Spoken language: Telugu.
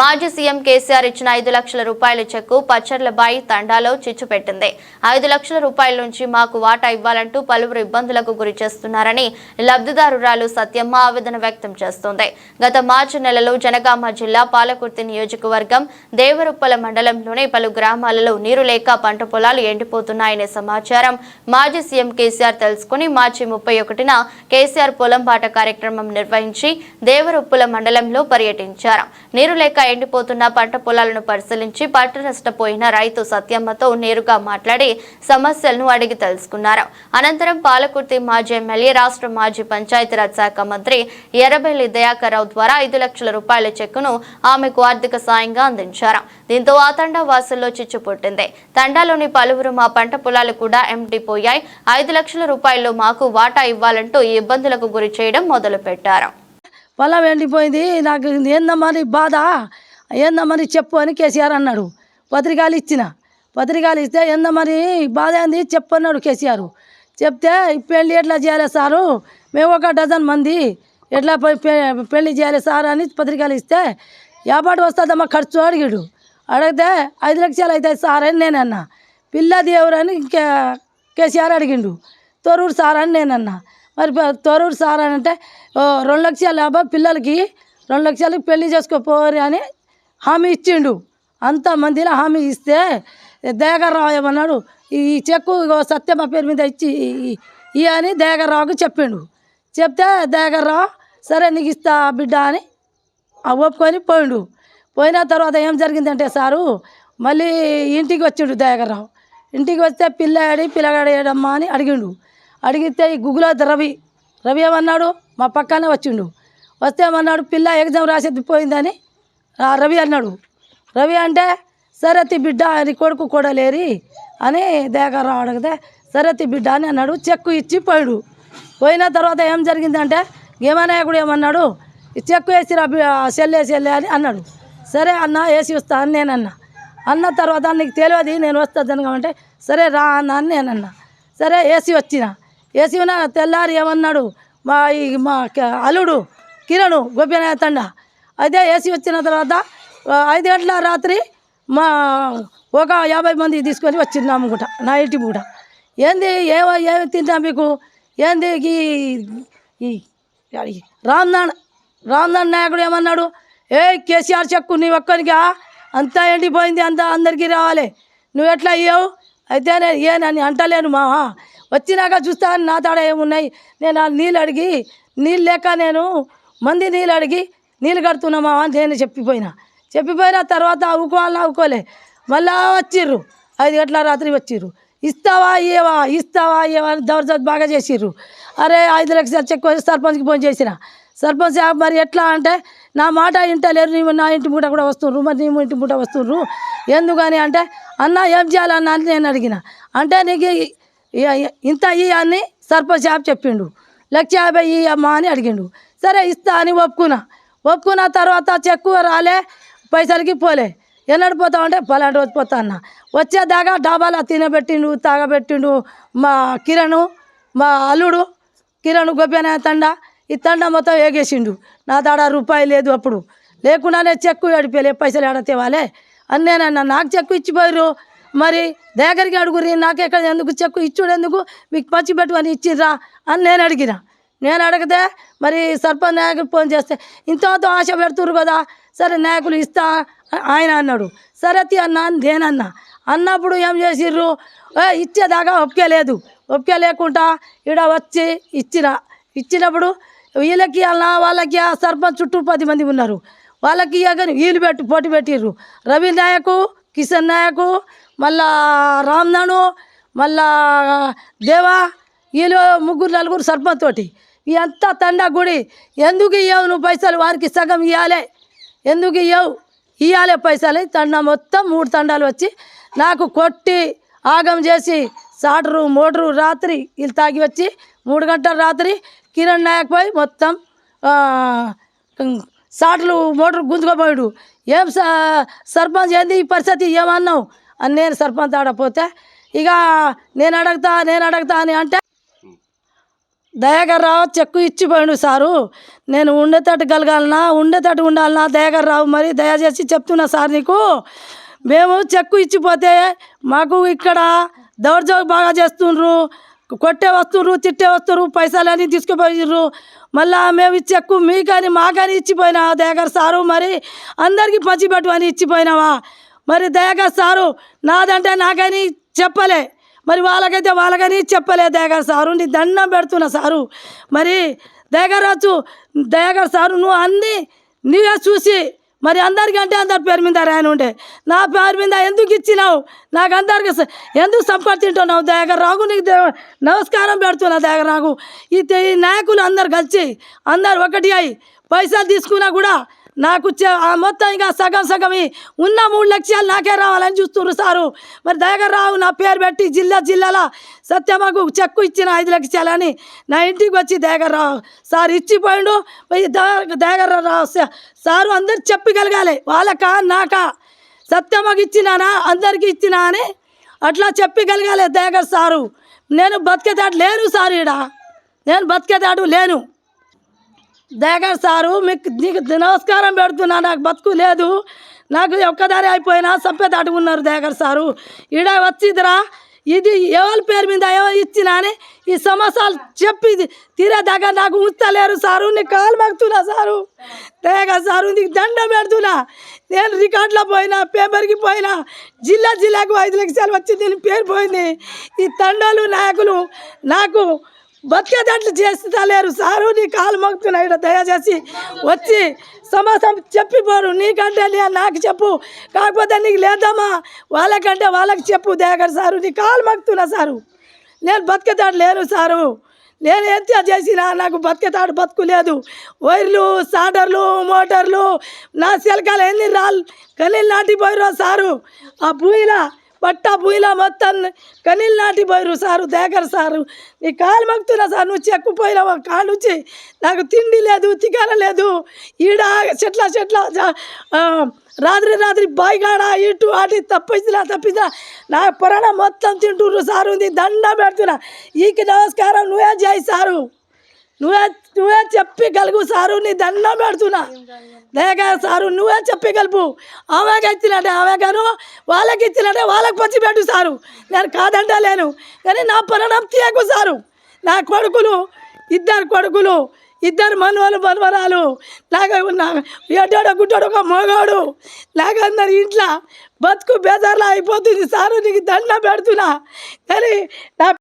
మాజీ సీఎం కేసీఆర్ ఇచ్చిన ఐదు లక్షల రూపాయల చెక్కు పచ్చర్లబాయి తండాలో చిచ్చు పెట్టింది. ఐదు లక్షల రూపాయల నుంచి మాకు వాటా ఇవ్వాలంటూ పలువురు ఇబ్బందులకు గురి చేస్తున్నారని లబ్ధిదారురాలు సత్యమ్మ ఆవేదన వ్యక్తం చేస్తోంది. గత మార్చి నెలలో జనగామ జిల్లా పాలకుర్తి నియోజకవర్గం దేవరుప్పల మండలంలోని పలు గ్రామాలలో నీరు లేక పంట పొలాలు ఎండిపోతున్నాయనే సమాచారం మాజీ సీఎం కేసీఆర్ తెలుసుకుని మార్చి ముప్పై ఒకటిన కేసీఆర్ పొలం బాట కార్యక్రమం నిర్వహించి దేవరుప్పుల మండలంలో పర్యటించారు. నీరు లేక ఎండిపోతున్న పంట పొలాలను పరిశీలించి పంట నష్టపోయిన రైతు సత్యమ్మతో నేరుగా మాట్లాడి సమస్యలను అడిగి తెలుసుకున్నారు. అనంతరం పాలకుర్తి మాజీ ఎమ్మెల్యే రాష్ట్ర మాజీ పంచాయతీరాజ్ శాఖ మంత్రి ఎర్రబెల్లి దయాకర్రావు ద్వారా ఐదు లక్షల రూపాయల చెక్కును ఆమెకు ఆర్థిక సాయంగా అందించారు. దీంతో ఆ తండా వాసుల్లో చిచ్చు పుట్టింది. తండాలోని పలువురు మా పంట పొలాలు కూడా ఎండిపోయాయి ఐదు లక్షల రూపాయలు మాకు వాటా ఇవ్వాలంటూ ఈ ఇబ్బందులకు గురి చేయడం మొదలుపెట్టారు. పొలం ఎండిపోయింది నాకు ఏందమ్మని బాధ? ఏందమ్మని చెప్పు అని కేసీఆర్ అన్నాడు. పత్రికలు ఇచ్చిన. పత్రికలు ఇస్తే ఏందమ్మని బాధ ఏంది? చెప్పు అన్నాడు కేసీఆర్. చెప్తే పెళ్ళి ఎట్లా చేయాలి సారు? మేము ఒక డజన్ మంది ఎట్లా పె- పెళ్ళి చేయాలి సార్ అని పత్రికలు ఇస్తే యాపాటు వస్తుందమ్మా ఖర్చు అడిగాడు. అడిగితే ఐదు లక్షలు అవుతాయి సార్ అని నేను పిల్ల పిల్లది ఎవరని కే కేసీఆర్ అడిగిండు. తొరూరు సార్ అని నేను అన్నా. మరి ప- తొరూరు సార్ అని అంటే "ఓ, రెండు లక్షల యాభై పిల్లలకి రెండు లక్షలకి పెళ్ళి చేసుకోపోరు అని హామీ ఇచ్చిండు. అంతమందిలో హామీ ఇస్తే దయాకర్రావు ఏమన్నాడు ఈ చెక్కు సత్యమ్మ పేరు మీద ఇచ్చి ఈ- అని దయాకర్రావుకి చెప్పిండు. చెప్తే దయాకర్రావు సరే నీకు ఇస్తా బిడ్డ అని ఒప్పుకొని పోయిండు. పోయిన తర్వాత ఏం జరిగిందంటే సారు మళ్ళీ ఇంటికి వచ్చిండు దయాకర్రావు ఇంటికి వస్తే పిల్లాడి పిల్లగాడు ఏడమ్మా అని అడిగిండు. అడిగితే ఈ గుగులాత్ రవి. రవి ఏమన్నాడు? మా పక్కనే వచ్చిండు. వస్తే ఏమన్నాడు? పిల్ల ఎగ్జామ్ రాసేది పోయిందని రవి అన్నాడు. రవి అంటే సరే తి బిడ్డ అని కొడుకు కూడా లేరి అని దయాకర్రావు అడిగితే సరే తి బిడ్డ అని అన్నాడు. చెక్కు ఇచ్చి పోయాడు. పోయిన తర్వాత ఏం జరిగిందంటే ఏమనాయకుడు ఏమన్నాడు? ఈ చెక్కు వేసి రా సెల్ వెళ్ళే అని అన్నాడు. సరే అన్న వేసి వస్తా అని నేను అన్నా. అన్న తర్వాత నీకు తెలియదు నేను వస్తాను అంటే సరే రా అన్న అని నేను సరే ఏసీ వచ్చిన. ఏసీ ఉన్న తెల్లారి ఏమన్నాడు? మా ఈ మా అల్లుడు కిరణ్ గోపినాయ తండ అయితే ఏసీ వచ్చిన తర్వాత ఐదు గంటల రాత్రి మా ఒక యాభై మంది తీసుకొని వచ్చింది కూడా నా ఇంటి కూడా ఏంది? ఏమో ఏమి తింటా మీకు? ఏంది? ఈ ఈ ఈ రామ్నాథ్ రామ్నాథ్ నాయకుడు ఏమన్నాడు? ఏ కేసీఆర్ చెక్కు నీ ఒక్కరికా అంతా ఎండిపోయింది అంతా అందరికీ రావాలి. నువ్వు ఎట్లా అయ్యావు? అయితే నేను ఏనని అంటలేను మావా. వచ్చినాక చూస్తా నా తాడ ఏమున్నాయి? నేను ఆ నీళ్ళు అడిగి నీళ్ళు లేక నేను మంది నీళ్ళు అడిగి నీళ్ళు కడుతున్నా మావా అని నేను చెప్పిపోయినా. చెప్పిపోయిన తర్వాత అవ్వుకోవాలని అవ్వుకోలే మళ్ళా వచ్చిర్రు. ఐదు గంటల రాత్రి వచ్చిర్రు. ఇస్తావా ఏవా ఇస్తావా ఇయ్యవా? అని దౌర్జత్ బాగా చేసిర్రు. అరే ఐదు లక్షలు చెక్ సర్పంచ్కి ఫోన్ చేసిన. సర్పంచ్ మరి ఎట్లా అంటే నా మాట ఇంటలేరు నీవు నా ఇంటి పూట కూడా వస్తుండ్రు. మరి నీవు ఇంటి పూట వస్తుండ్రు. ఎందుకని అంటే అన్న ఏం చేయాలన్నా అని నేను అడిగిన. అంటే నీకు ఇంత ఇవన్నీ అని సర్పంచ్ యాప్ చెప్పిండు. లక్ష యాభై ఇయ్యి అమ్మా అని అడిగిండు. సరే ఇస్తా అని ఒప్పుకున్నా. ఒప్పుకున్న తర్వాత చెక్కు రాలే పైసలకి పోలే. ఎన్నడు పోతావు అంటే పలాంటి రోజు పోతా అన్న. వచ్చేదాకా డాబాలో తినబెట్టిండు తాగబెట్టిండు మా కిరణ్ మా అల్లుడు కిరణ్ గొప్పన తండ. ఈ తండ మొత్తం ఏగేసిండు. నా దాడ రూపాయి లేదు అప్పుడు. లేకుండానే చెక్కు ఏడిపోయలే పైసలు ఏడతేవాలే. అని నేనన్నా నాకు చెక్కు ఇచ్చిపోయారు మరి దగ్గరికి అడుగురి నాకెక్కడ ఎందుకు చెక్కు ఇచ్చుడు ఎందుకు మీకు పచ్చిపెట్టుకొని ఇచ్చిర్రా అని నేను అడిగిన. నేను అడిగితే మరి సర్పంచ్ నాయకులు ఫోన్ చేస్తే ఇంతతో ఆశ పెడుతురు కదా సరే నాయకులు ఇస్తా ఆయన అన్నాడు. సరే తీ అన్న అని నేనన్నా. అన్నప్పుడు ఏం చేసిర్రు? "ఏ, ఇచ్చేదాకా ఒప్పుకే లేదు. ఒప్పుకే లేకుండా ఈడ వచ్చి ఇచ్చిన. ఇచ్చినప్పుడు వీళ్ళకి అలా వాళ్ళకి ఆ సర్పంచ్ చుట్టూ పది మంది ఉన్నారు. వాళ్ళకి ఇవ్వగానే వీళ్ళు పెట్టి పోటీ పెట్టిర్రు. రవి నాయకు కిషన్ నాయకు మళ్ళా రామ్నాను మళ్ళా దేవా వీళ్ళు ముగ్గురు నలుగురు సర్పంచ్ తోటి ఎంత తండా గుడి. ఎందుకు ఇవ్వవు నువ్వు పైసలు? వారికి సగం ఇవ్వాలి ఎందుకు ఇవ్వవు ఇవ్వాలి పైసలు. తండ మొత్తం మూడు తండాలు వచ్చి నాకు కొట్టి ఆగం చేసి సాటరు మోటరు రాత్రి వీళ్ళు తాగి వచ్చి మూడు గంటల రాత్రి కిరణ్ నాయక్ పోయి మొత్తం సాటలు మోటార్ గుంజుకోపోయాడు. ఏం స సర్పంచ్ ఏంది ఈ పరిస్థితి? ఏమన్నావు? నేను సర్పంచ్ ఆడపోతే ఇక నేను అడుగుతా నేను అడుగుతా అని అంటే దయాగర్ రావు చెక్కు ఇచ్చిపోయాడు సారు. నేను ఉండేటట్టు కలగాలనా ఉండేటట్టు ఉండాలనా దయాగర్ రావు మరి దయచేసి చెప్తున్నా సార్ నీకు. మేము చెక్కు ఇచ్చిపోతే మాకు ఇక్కడ దౌర్జోగ్ బాగా చేస్తుండ్రు కొట్టే వస్తుండ్రు తిట్టే వస్తారు పైసలు అని తీసుకుపోయిర్రు మళ్ళా మేము చెక్కు మీ కానీ మీకని మాకని ఇచ్చిపోయినా దయాకర్ సారు మరి? అందరికీ పంచిపెట్టు అని ఇచ్చిపోయినావా? మరి దయాకర్ సారు నాదంటే నాకని చెప్పలే. మరి వాళ్ళకైతే వాళ్ళకని చెప్పలే దయాకర్ సారు. నీ దండం పెడుతున్నా సారు. మరి దయాకర్ రాజు దయాకర్ సారు నువ్వు అన్నీ నువ్వే చూసి మరి అందరికంటే అందరి పేరు మీద రాయని ఉండే. నా పేరు మీద ఎందుకు ఇచ్చినావు? నాకు అందరికి ఎందుకు సంపత్తి తింటున్నావు దయాకర్ రాగు నీకు దే- నమస్కారం పెడుతున్నా దయాకర్ రాగు ఈ నాయకులు అందరు కలిసి అందరు ఒకటి అయి పైసలు తీసుకున్నా కూడా నాకు చె- ఆ మొత్తం ఇంకా సగం సగం ఉన్న మూడు లక్షలు నాకే రావాలని చూస్తున్నారు సారు. మరి దయాకర్ రావు నా పేరు పెట్టి జిల్లా జిల్లాలో సత్యమ్మకు చెక్కు ఇచ్చిన ఐదు లక్షలని నా ఇంటికి వచ్చి దయాకర్ రావు సార్ ఇచ్చిపోయిండు. మరి రావు సారు అందరు చెప్పగలగాలి. వాళ్ళకా నాకా? సత్యమ్మకి ఇచ్చినానా? అందరికి ఇచ్చినా అని అట్లా చెప్పగలగాలి దయగర్ సారు. నేను బతికేతాడు లేను సార్ ఈడ. నేను బతికేదాడు లేను. దేగర్ సారు మీకు నీకు నమస్కారం పెడుతున్నా నాకు బతుకు లేదు. నాకు ఒక్కదారి అయిపోయినా సప్పేదాటు ఉన్నారు దేగర్ సారు. ఈడ వచ్చిదిరా. ఇది ఎవరి పేరు మీద ఎవరు ఇచ్చినా అని ఈ సమస్యలు చెప్పి దగ్గర నాకు ఉంచలేరు సారు. నీకు కాలు మగ్తున్నా సారు. దయాకర్ సారు నీకు దండం పెడుతున్నా. నేను రికార్డులో పోయినా పేపర్కి పోయినా జిల్లా జిల్లాకు ఐదు లక్షలు వచ్చి దీని పేరు పోయింది. ఈ తండోలు నాయకులు నాకు బతికేటట్లు చేస్తలేరు సారు నీ కాలు మొక్కుతున్నాయి ఈడ దయచేసి వచ్చి సమాసం చెప్పిపోరు. నీకంటే లే నాకు చెప్పు. కాకపోతే నీకు లేదమ్మా. వాళ్ళకంటే వాళ్ళకి చెప్పు దయగారు సారు. నీ కాలు మొక్కుతున్నా సారు. నేను బతికేతాడు లేను సారు. నేను ఎంత చేసినా నాకు బతికేతాడు బతుకు లేదు. వైర్లు సాటర్లు మోటార్లు నా శిలకాలు ఎన్ని రాళ్ళు కనీళ్ళు నాటిపోయిరో సారు. ఆ భూమిలో పట్టా భూమిలో మొత్తం కనీళ్ళు నాటిపోయారు సారు దేగరు సారు. నీ కాలు మగ్గుతున్నా సార్ నువ్వు చెక్కుపోయినావు కాలు వచ్చి నాకు తిండి లేదు తికాల లేదు. ఈడ చెట్ల చెట్ల రాత్రి రాత్రి బాయిగాడ ఇటు అటు తప్పించినా తప్పించినా నా పొరణ మొత్తం తింటుండ్రు సారు నీ దండ పెడుతున్నా. ఈకి నమస్కారం నువ్వే చేయి సారు. నువ్వే నువ్వే చెప్పి గలుగు సారు నీ దండం పెడుతున్నా. లేక సారు నువ్వే చెప్పి గలుపు ఆమెకి ఇచ్చినట్టే ఆమె గాను వాళ్ళకి ఇచ్చినట్టే వాళ్ళకి పంచి పెట్టు సారు. నేను కాదంటా లేను. కానీ నా పరణం తీయకు సారు. నా కొడుకులు ఇద్దరు కొడుకులు ఇద్దరు మనవలు మనవరాలు లాగా ఉన్న ఎడ్డాడో గుడ్డాడు ఒక మగాడు లాగా అందరు ఇంట్లో బతుకు బేజార్లా అయిపోతుంది సారు. నీకు దండ పెడుతున్నా. కానీ నా